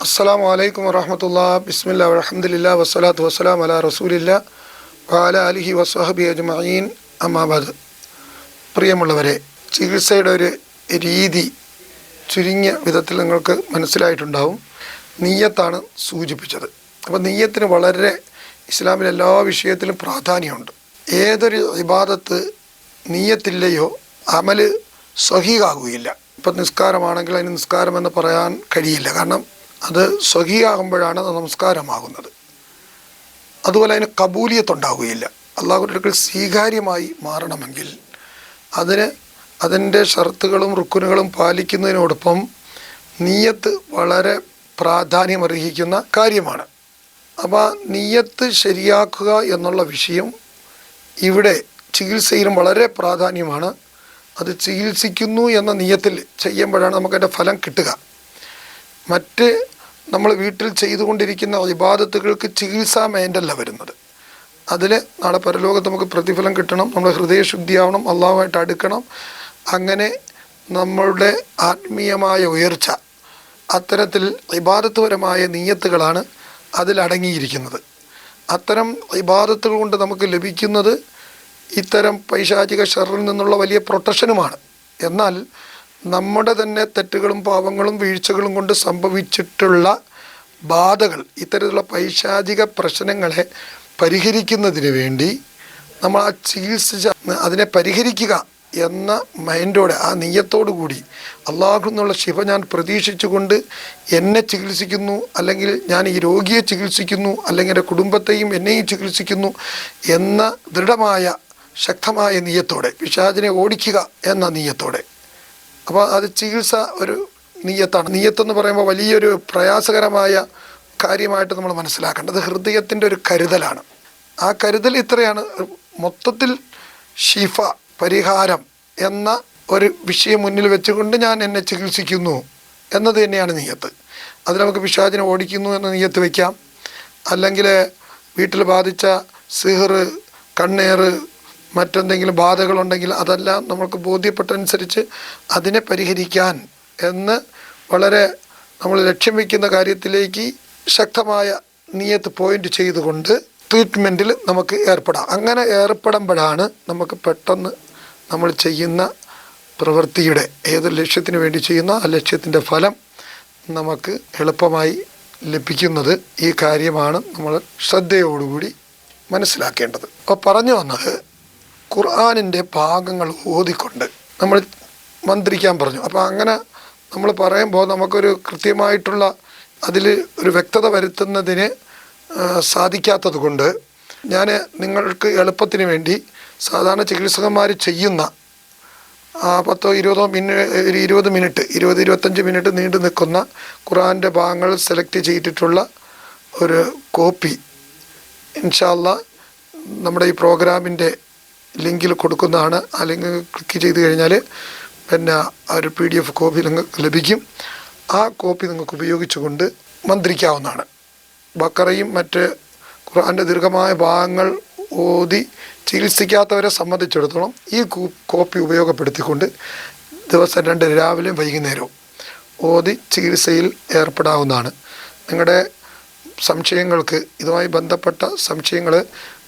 അസ്സാം വലൈക്കും വറഹമത്തുള്ള ബിസ്മില്ല അലഹമുല്ല വസ്സലാത്തു വസ്സലാം അല റസൂലില്ല വാല അലിഹി വസ്വഹബി അജ്മീൻ അമ്മാബാദ് പ്രിയമുള്ളവരെ ചികിത്സയുടെ ഒരു രീതി ചുരുങ്ങിയ വിധത്തിൽ നിങ്ങൾക്ക് മനസ്സിലായിട്ടുണ്ടാവും. നീയത്താണ് സൂചിപ്പിച്ചത്. അപ്പോൾ നീയത്തിന് വളരെ ഇസ്ലാമിലെ എല്ലാ വിഷയത്തിലും പ്രാധാന്യമുണ്ട്. ഏതൊരു ഇബാദത്ത് നീയത്തില്ലയോ അമൽ സ്വഹീകാകുകയില്ല ഇപ്പം നിസ്കാരമാണെങ്കിൽ അതിന് നിസ്കാരം എന്ന് പറയാൻ കഴിയില്ല. കാരണം അത് സ്വഹീയാകുമ്പോഴാണ് അത് നമസ്കാരമാകുന്നത്. അതുപോലെ അതിന് കബൂലിയത്ത് ഉണ്ടാകുകയില്ല അടുക്കൽ സ്വീകാര്യമായി മാറണമെങ്കിൽ അതിന് അതിന്റെ ഷർത്തുകളും റുക്കുനുകളും പാലിക്കുന്നതിനോടൊപ്പം നീയത്ത് വളരെ പ്രാധാന്യം അർഹിക്കുന്ന കാര്യമാണ് അപ്പോൾ നീയത്ത് ശരിയാക്കുക എന്നുള്ള വിഷയം ഇവിടെ ചികിത്സയിലും വളരെ പ്രാധാന്യമാണ്. അത് ചികിത്സിക്കുന്നു എന്ന നീയത്തിൽ ചെയ്യുമ്പോഴാണ് നമുക്കതിന്റെ ഫലം കിട്ടുക. മറ്റ് നമ്മൾ വീട്ടിൽ ചെയ്തുകൊണ്ടിരിക്കുന്ന വിവാദത്തുകൾക്ക് ചികിത്സാ മേന്റല്ല വരുന്നത്. അതിൽ നാളെ പരലോകത്ത് നമുക്ക് പ്രതിഫലം കിട്ടണം. നമ്മുടെ ഹൃദയശുദ്ധിയാവണം. അള്ളാഹുമായിട്ട് അടുക്കണം. അങ്ങനെ നമ്മളുടെ ആത്മീയമായ ഉയർച്ച അത്തരത്തിൽ ഇബാദത്തുപരമായ നീയത്തുകളാണ് അതിലടങ്ങിയിരിക്കുന്നത്. അത്തരം ഇബാദത്തുകൾ കൊണ്ട് നമുക്ക് ലഭിക്കുന്നത് ഇത്തരം പൈശാചിക ഷറിൽ നിന്നുള്ള വലിയ പ്രൊട്ടക്ഷനുമാണ്. എന്നാൽ നമ്മുടെ തന്നെ തെറ്റുകളും പാപങ്ങളും വീഴ്ചകളും കൊണ്ട് സംഭവിച്ചിട്ടുള്ള ബാധകൾ ഇത്തരത്തിലുള്ള പൈശാചിക പ്രശ്നങ്ങളെ പരിഹരിക്കുന്നതിന് വേണ്ടി നമ്മൾ ആ ചികിത്സിച്ച അതിനെ പരിഹരിക്കുക എന്ന മൈൻഡോടെ ആ നെയ്യത്തോടു കൂടി അള്ളാഹു എന്നുള്ള ശിവ ഞാൻ പ്രതീക്ഷിച്ചുകൊണ്ട് എന്നെ ചികിത്സിക്കുന്നു അല്ലെങ്കിൽ ഞാൻ ഈ രോഗിയെ ചികിത്സിക്കുന്നു അല്ലെങ്കിൽ എന്റെ കുടുംബത്തെയും എന്നെയും ചികിത്സിക്കുന്നു എന്ന ദൃഢമായ ശക്തമായ നീയത്തോടെ പിശാചിനെ ഓടിക്കുക എന്ന നീയത്തോടെ. അപ്പോൾ അത് ചികിത്സ ഒരു നീയത്താണ്. നീയത്തെന്ന് പറയുമ്പോൾ വലിയൊരു പ്രയാസകരമായ കാര്യമായിട്ട് നമ്മൾ മനസ്സിലാക്കേണ്ടത് ഹൃദയത്തിന്റെ ഒരു കരുതലാണ്. ആ കരുതൽ ഇത്രയാണ്. മൊത്തത്തിൽ ഷിഫ പരിഹാരം എന്ന ഒരു വിഷയം മുന്നിൽ വെച്ചുകൊണ്ട് ഞാൻ എന്നെ ചികിത്സിക്കുന്നു എന്നത് തന്നെയാണ് നീയത്ത്. അത് നമുക്ക് പിശാചിനെ ഓടിക്കുന്നു എന്ന നീയത്ത് വയ്ക്കാം അല്ലെങ്കിൽ വീട്ടിൽ ബാധിച്ച സിഹർ കണ്ണേറ് മറ്റെന്തെങ്കിലും ബാധകളുണ്ടെങ്കിൽ അതെല്ലാം നമുക്ക് ബോധ്യപ്പെട്ടനുസരിച്ച് അതിനെ പരിഹരിക്കാൻ എന്ന് വളരെ നമ്മൾ ലക്ഷ്യം വയ്ക്കുന്ന കാര്യത്തിലേക്ക് ശക്തമായ നിയത്ത് പോയിന്റ് ചെയ്തുകൊണ്ട് ട്രീറ്റ്മെന്റിൽ നമുക്ക് ഏർപ്പെടാം. അങ്ങനെ ഏർപ്പെടുമ്പോഴാണ് നമുക്ക് പെട്ടെന്ന് നമ്മൾ ചെയ്യുന്ന പ്രവൃത്തിയുടെ ഏത് ലക്ഷ്യത്തിന് വേണ്ടി ചെയ്യുന്ന ആ ലക്ഷ്യത്തിന്റെ ഫലം നമുക്ക് എളുപ്പമായി ലഭിക്കുന്നത് ഈ കാര്യമാണ് നമ്മൾ ശ്രദ്ധയോടുകൂടി മനസ്സിലാക്കേണ്ടത്. അപ്പോൾ പറഞ്ഞു വന്നത് ഖുർആാനിന്റെ ഭാഗങ്ങൾ ഓതിക്കൊണ്ട് നമ്മൾ മന്ത്രിക്കാൻ പറഞ്ഞു. അപ്പോൾ അങ്ങനെ നമ്മൾ പറയുമ്പോൾ നമുക്കൊരു കൃത്യമായിട്ടുള്ള അതിൽ ഒരു വ്യക്തത വരുത്തുന്നതിന് സാധിക്കാത്തത് കൊണ്ട് ഞാൻ നിങ്ങൾക്ക് എളുപ്പത്തിന് വേണ്ടി സാധാരണ ചികിത്സകന്മാർ ചെയ്യുന്ന പത്തോ ഇരുപതോ മിനിറ്റ് ഇരുപത് മിനിറ്റ് ഇരുപത് ഇരുപത്തഞ്ച് മിനിറ്റ് നീണ്ടു നിൽക്കുന്ന ഖുറാന്റെ ഭാഗങ്ങൾ സെലക്ട് ചെയ്തിട്ടുള്ള ഒരു കോപ്പി ഇൻഷാല്ല നമ്മുടെ ഈ പ്രോഗ്രാമിന്റെ ലിങ്കിൽ കൊടുക്കുന്നതാണ്. ആ ലിങ്ക് ക്ലിക്ക് ചെയ്ത് കഴിഞ്ഞാൽ പിന്നെ ആ ഒരു പി ഡി എഫ് കോപ്പി നിങ്ങൾക്ക് ലഭിക്കും. ആ കോപ്പി നിങ്ങൾക്ക് ഉപയോഗിച്ചുകൊണ്ട് മന്ത്രിക്കാവുന്നതാണ്. ബക്കറയും മറ്റ് ഖുർആന്റെ ദീർഘമായ ഭാഗങ്ങൾ ഓതി ചികിത്സിക്കാത്തവരെ സംബന്ധിച്ചിടത്തോളം ഈ കോപ്പി ഉപയോഗപ്പെടുത്തിക്കൊണ്ട് ദിവസം രണ്ട് രാവിലെയും വൈകുന്നേരവും ഓതി ചികിത്സയിൽ ഏർപ്പെടാവുന്നതാണ്. നിങ്ങളുടെ സംശയങ്ങൾക്ക് ഇതുമായി ബന്ധപ്പെട്ട സംശയങ്ങൾ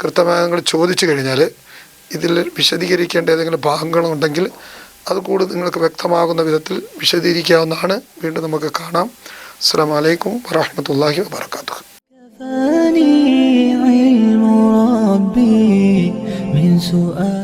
കൃത്യമായി നിങ്ങൾ ചോദിച്ചു കഴിഞ്ഞാൽ ഇതിൽ വിശദീകരിക്കേണ്ട ഏതെങ്കിലും ഭാഗങ്ങളുണ്ടെങ്കിൽ അത് കൂടുതൽ നിങ്ങൾക്ക് വ്യക്തമാകുന്ന വിധത്തിൽ വിശദീകരിക്കാവുന്നതാണ് വീണ്ടും നമുക്ക് കാണാം അസ്സാം വലൈക്കും വറഹമത്തല്ലാഹി വാബർക്കാത്തു كفاني علم ربي من سؤال